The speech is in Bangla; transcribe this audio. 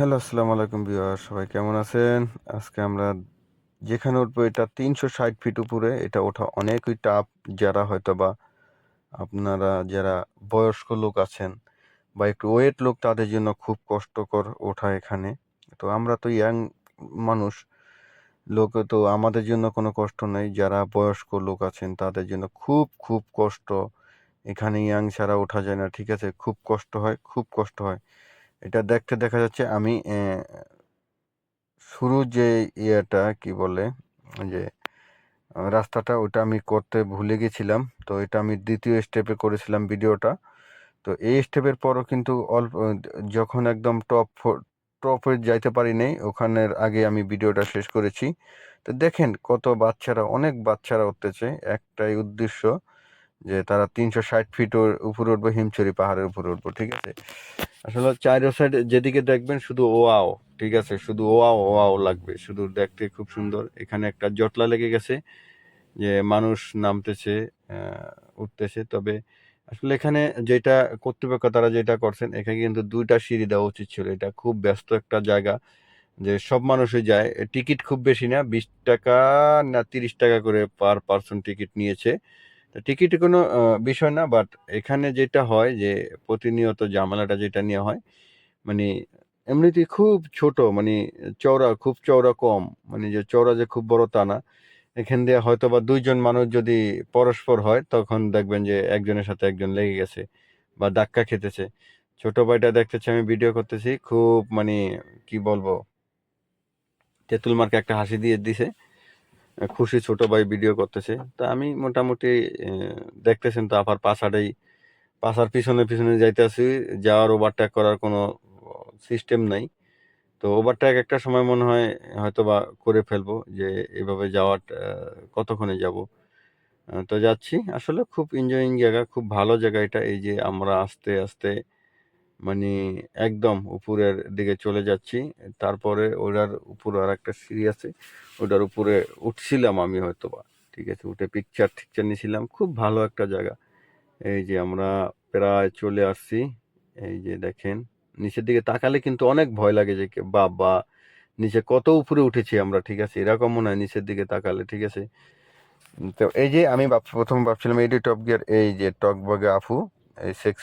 হ্যালো, আসসালামু আলাইকুম বিয়ার সবাই কেমন আছেন? আজকে আমরা যেখানে উঠবো, এটা তিনশো ষাট ফিট উপরে, এটা ওঠা অনেকই টাফ যারা হয়তো বা আপনারা, যারা বয়স্ক লোক আছেন বা একটু ওয়েট লোক, তাদের জন্য খুব কষ্টকর ওঠা এখানে। তো আমরা তো ইয়াং মানুষ, লোক, তো আমাদের জন্য কোনো কষ্ট নেই। যারা বয়স্ক লোক আছেন, তাদের জন্য খুব খুব কষ্ট। এখানে ইয়াং ছাড়া ওঠা যায় না, ঠিক আছে? খুব কষ্ট হয়, খুব কষ্ট হয়। এটা দেখতে দেখা যাচ্ছে আমি শুরু যে ইয়েটা কি বলে, যে, রাস্তাটা ওটা আমি করতে ভুলে গেছিলাম, তো এটা আমি দ্বিতীয় স্টেপে করেছিলাম ভিডিওটা তো এই স্টেপের পরও কিন্তু অল্প, যখন একদম টপ টপে যাইতে পারি নাই, ওখানের আগে আমি ভিডিওটা শেষ করেছি। তো দেখেন কত বাচ্চারা, অনেক বাচ্চারা উঠতেছে, একটাই উদ্দেশ্য যে তারা তিনশো ষাট ফিট উপরে উঠবো, হিমছড়ি পাহাড়ের উপরে উঠবো, ঠিক আছে? আসলে চাইরো সাইড যেদিকে দেখবেন শুধু ওয়াও, ঠিক আছে? শুধু ওয়াও ওয়াও লাগবে। শুধু দেখতে খুব সুন্দর। এখানে একটা জটলা লেগে গেছে যে মানুষ নামতেছে উঠতেছে। তবে আসলে এখানে যেটা কর্তৃপক্ষ তারা যেটা করছেন, এখানে কিন্তু দুইটা সিঁড়ি দেওয়া উচিত ছিল। এটা খুব ব্যস্ত একটা জায়গা যে সব মানুষই যায়। টিকিট খুব বেশি না, বিশ টাকা না তিরিশ টাকা করে পার পার্সন টিকিট নিয়েছে। টিকিট কোনো বিষয় না বাট এখানে যেটা হয় যে প্রতিনিয়ত ঝামেলাটা যেটা নিয়ে হয় মানে এমনিতেই খুব ছোট মানে চওড়া, খুব চওড়া কম মানে যে চওড়া যে খুব বড় তা না। এখান দিয়ে হয়তো বা দুইজন মানুষ যদি পরস্পর হয়, তখন দেখবেন যে একজনের সাথে একজন লেগে গেছে বা ধাক্কা খেতেছে। ছোট ভাইটা দেখতেছে, আমি ভিডিও করতেছি, খুব মানে কি বলব, তেঁতুল মার্কে একটা হাসি দিয়ে দিছে। খুশি ছোট ভাই ভিডিও করতেছে। তা আমি মোটামুটি দেখতেছেন তো আপার পাশাটাই, পাশার পিছনে পিছনে যাইতেছি। যাওয়ার ওভারটেক করার কোনো সিস্টেম নাই। তো ওভারটেক একটা সময় মনে হয় হয়তো বা করে ফেলব যে এভাবে যাওয়ার কতক্ষণে যাব। তো যাচ্ছি। আসলে খুব এনজয়িং জায়গা, খুব ভালো জায়গা এটা। এই যে আমরা আস্তে আস্তে মানে একদম উপরের দিকে চলে যাচ্ছি। তারপরে ওটার উপরে আর একটা সিঁড়ি আছে ওটার উপরে উঠছিলাম আমি হয়তো বা ঠিক আছে? উঠে পিকচার টিকচার নিয়েছিলাম। খুব ভালো একটা জায়গা। এই যে আমরা প্রায় চলে আসছি, এই যে দেখেন, নিচের দিকে তাকালে কিন্তু অনেক ভয় লাগে যে বাবা, নিচে কত উপরে উঠেছি আমরা, ঠিক আছে? এরকম মনে হয় নিচের দিকে তাকালে, ঠিক আছে? তো এই যে আমি প্রথম ভাবছিলাম, এই যে টপ গিয়ার এই যে টক বগে আফু এই সেক্স